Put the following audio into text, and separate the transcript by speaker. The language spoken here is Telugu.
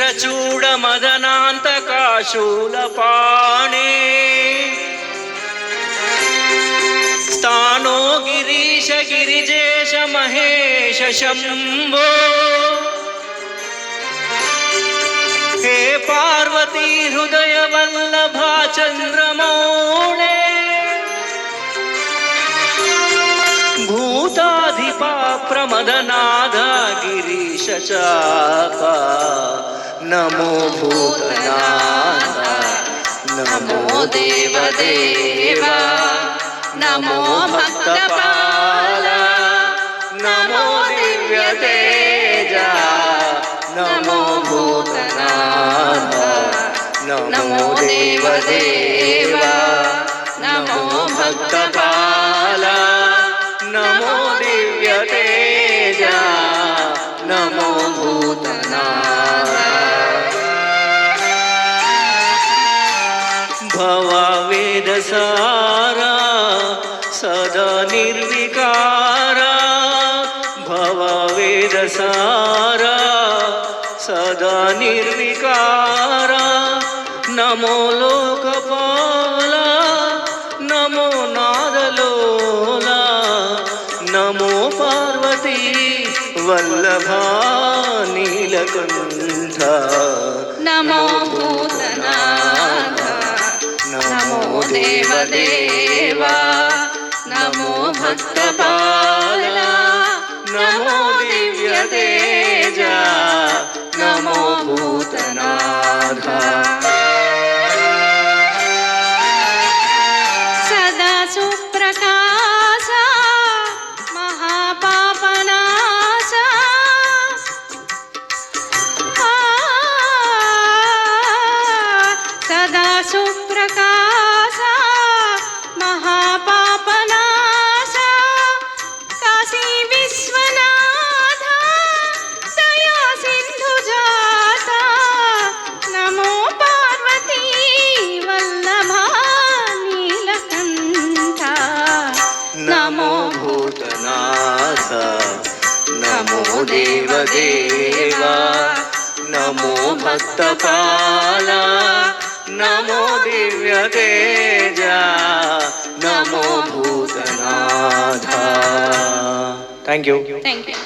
Speaker 1: चन्द्रचूडमदनान्तकाशूलपाणे स्थानो गिरीश गिरीजेश महेश शंभो। हे पार्वती हृदयवल्लभा चन्द्रमा प्रमदनाथ गिरीश चापा नमो भूतनाथ।
Speaker 2: नमो देवदेवा। नमो भक्तपाला।
Speaker 1: नमो दिव्यतेजा। नमो भूतनाथ। नमो देवदेवा। नमो भक्तपाला। नमो भूतनाथ भववेदसारा सदा निर्विकारा भववेदसारा सदा निर्विकारा नमो लोकपाला नमो नादलोला नमो पार्वती
Speaker 2: వల్లభా నీలకంఠ నమో భూతనాథ. నమో దేవదేవా.
Speaker 1: నమో భక్తపాల నమో దివ్య
Speaker 2: తేజ నమో భూతనాథ. సదా సుప్రకా सुप्रकाश महापापनाश काशी विश्वनाथ दया सिन्धु जाता नमो पार्वती वल्लभा नीलकण्ठ
Speaker 1: नमो भूतनाथ नमो देवदेवा नमो भक्तपाला नमो दिव्य तेजा नमो Bhootnath. Thank you
Speaker 2: thank you